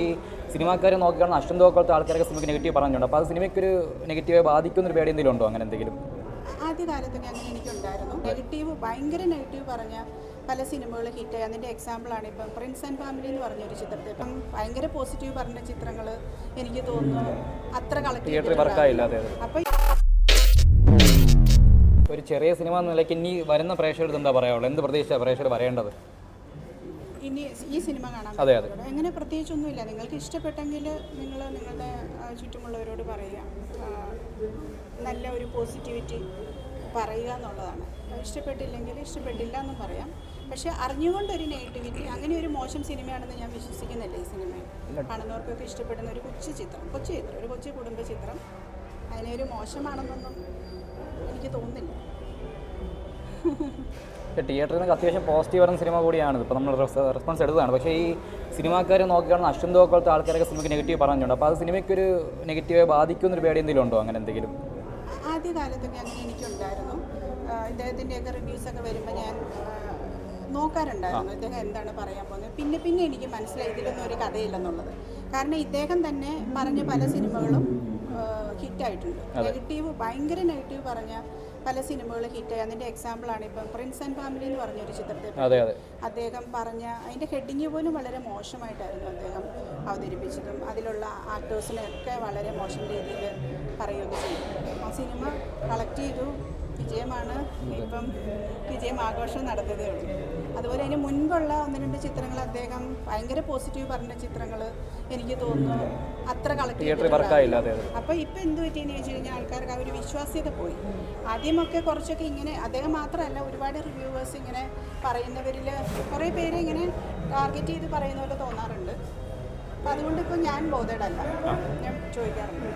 ഈ സിനിമാക്കാരെ നോക്കിക്കാണുന്ന അഷ്ടം ആൾക്കാരൊക്കെ സിനിമയ്ക്ക് നെഗറ്റീവ് പറഞ്ഞിട്ടുണ്ട്. അപ്പോൾ അത് സിനിമയ്ക്കൊരു നെഗറ്റീവായി ബാധിക്കുന്ന ഒരു പേടി എന്തെങ്കിലും ഉണ്ടോ അങ്ങനെ എന്തെങ്കിലും? ആദ്യകാലത്തൊക്കെ അങ്ങനെ എനിക്കുണ്ടായിരുന്നു. നെഗറ്റീവ് ഭയങ്കര നെഗറ്റീവ് പറഞ്ഞ പല സിനിമകൾ ഹിറ്റായി അതിന്റെ എക്സാമ്പിളാണ് ഇപ്പം പ്രിൻസ് ആൻഡ് ഫാമിലി എന്ന് പറഞ്ഞ ഒരു ചിത്രത്തെ. ഇപ്പം ഭയങ്കര പോസിറ്റീവ് പറഞ്ഞ ചിത്രങ്ങൾ എനിക്ക് തോന്നുന്നു അത്ര കളക്ട് അപ്പം ഒരു ചെറിയ സിനിമ എന്ന നിലയ്ക്ക് ഇനി വരുന്ന പ്രേക്ഷകർക്ക് എന്താ പറയാനുള്ളത്? എന്ത് പ്രതീക്ഷ പ്രേക്ഷകർ പറയേണ്ടത് ഇനി ഈ സിനിമ കാണാൻ അതെ, അതെ. അങ്ങനെ പ്രത്യേകിച്ചൊന്നുമില്ല. നിങ്ങൾക്ക് ഇഷ്ടപ്പെട്ടെങ്കിൽ നിങ്ങൾ നിങ്ങളുടെ ചുറ്റുമുള്ളവരോട് പറയുക. നല്ല ഒരു പോസിറ്റിവിറ്റി പറയുക എന്നുള്ളതാണ്. ഇഷ്ടപ്പെട്ടില്ലെങ്കിൽ ഇഷ്ടപ്പെട്ടില്ല എന്നും പറയാം. പക്ഷെ അറിഞ്ഞുകൊണ്ടൊരു നെഗറ്റിവിറ്റി അങ്ങനെ ഒരു മോശം സിനിമയാണെന്ന് ഞാൻ വിശ്വസിക്കുന്നില്ല ഈ സിനിമ കാണുന്നവർക്കൊക്കെ ഇഷ്ടപ്പെടുന്ന ഒരു കൊച്ചു ചിത്രം കൊച്ചു ചിത്രം ഒരു കൊച്ചു കുടുംബ ചിത്രം അതിനെ ഒരു മോശമാണെന്നൊന്നും എനിക്ക് തോന്നുന്നില്ല. തിയേറ്ററിൽ നിന്ന് അത്യാവശ്യം പോസിറ്റീവ് വരുന്ന സിനിമ കൂടിയാണ്. ഇപ്പോൾ നമ്മൾ റെസ്പോൺസ് എടുത്തതാണ്. പക്ഷേ ഈ സിനിമാക്കാരെ നോക്കിക്കാണുന്ന അശ്വന്തോ പോലത്തെ ആൾക്കാരൊക്കെ സിനിമയ്ക്ക് നെഗറ്റീവ് പറഞ്ഞിട്ടുണ്ട്. അപ്പോൾ അത് സിനിമയ്ക്കൊരു നെഗറ്റീവായി ബാധിക്കുന്ന ഒരു പേടി എന്തെങ്കിലും ഉണ്ടോ അങ്ങനെ എന്തെങ്കിലും? ആദ്യകാലത്തൊക്കെ അങ്ങനെ എനിക്കുണ്ടായിരുന്നു. ഇദ്ദേഹത്തിന്റെയൊക്കെ റിവ്യൂസൊക്കെ വരുമ്പോൾ ഞാൻ നോക്കാറുണ്ടായിരുന്നു. ഇദ്ദേഹം എന്താണ് പറയാൻ പോകുന്നത്? പിന്നെ പിന്നെ എനിക്ക് മനസ്സിലായി ഇതിലൊന്നും ഒരു കഥയില്ലെന്നുള്ളത്. കാരണം ഇദ്ദേഹം തന്നെ പറഞ്ഞ പല സിനിമകളും ഹിറ്റായിട്ടുണ്ട്. നെഗറ്റീവ് ഭയങ്കര നെഗറ്റീവ് പറഞ്ഞ പല സിനിമകളും ഹിറ്റായി. അതിന്റെ എക്സാമ്പിളാണ് ഇപ്പം പ്രിൻസ് ആൻഡ് ഫാമിലി എന്ന് പറഞ്ഞ ഒരു ചിത്രത്തെ അദ്ദേഹം പറഞ്ഞ അതിന്റെ ഹെഡിങ് പോലും വളരെ മോശമായിട്ടായിരുന്നു അദ്ദേഹം അവതരിപ്പിച്ചതും. അതിലുള്ള ആക്ടേഴ്സിനെയൊക്കെ വളരെ മോശം രീതിയിൽ പറയുകയൊക്കെ ചെയ്തു. ആ സിനിമ കളക്ട് ചെയ്തു. വിജയമാണ്. ഇപ്പം വിജയം ആഘോഷം നടത്തതേ ഉള്ളൂ. അതുപോലെ അതിന് മുൻപുള്ള ഒന്ന് രണ്ട് ചിത്രങ്ങൾ അദ്ദേഹം ഭയങ്കര പോസിറ്റീവ് പറഞ്ഞ ചിത്രങ്ങൾ എനിക്ക് തോന്നുന്നു അത്ര കളക്ട് അപ്പോൾ ഇപ്പം എന്ത് പറ്റിയെന്ന് ചോദിച്ചു കഴിഞ്ഞാൽ ആൾക്കാർക്ക് ആ ഒരു വിശ്വാസ്യത പോയി. ആദ്യമൊക്കെ കുറച്ചൊക്കെ ഇങ്ങനെ അദ്ദേഹം മാത്രമല്ല ഒരുപാട് റിവ്യൂവേഴ്സ് ഇങ്ങനെ പറയുന്നവരിൽ കുറേ പേര് ഇങ്ങനെ ടാർഗറ്റ് ചെയ്ത് പറയുന്ന പോലെ തോന്നാറുണ്ട്. അപ്പം അതുകൊണ്ട് ഇപ്പോൾ ഞാൻ ബോധേഡല്ല ഞാൻ ചോദിക്കാറുണ്ട്.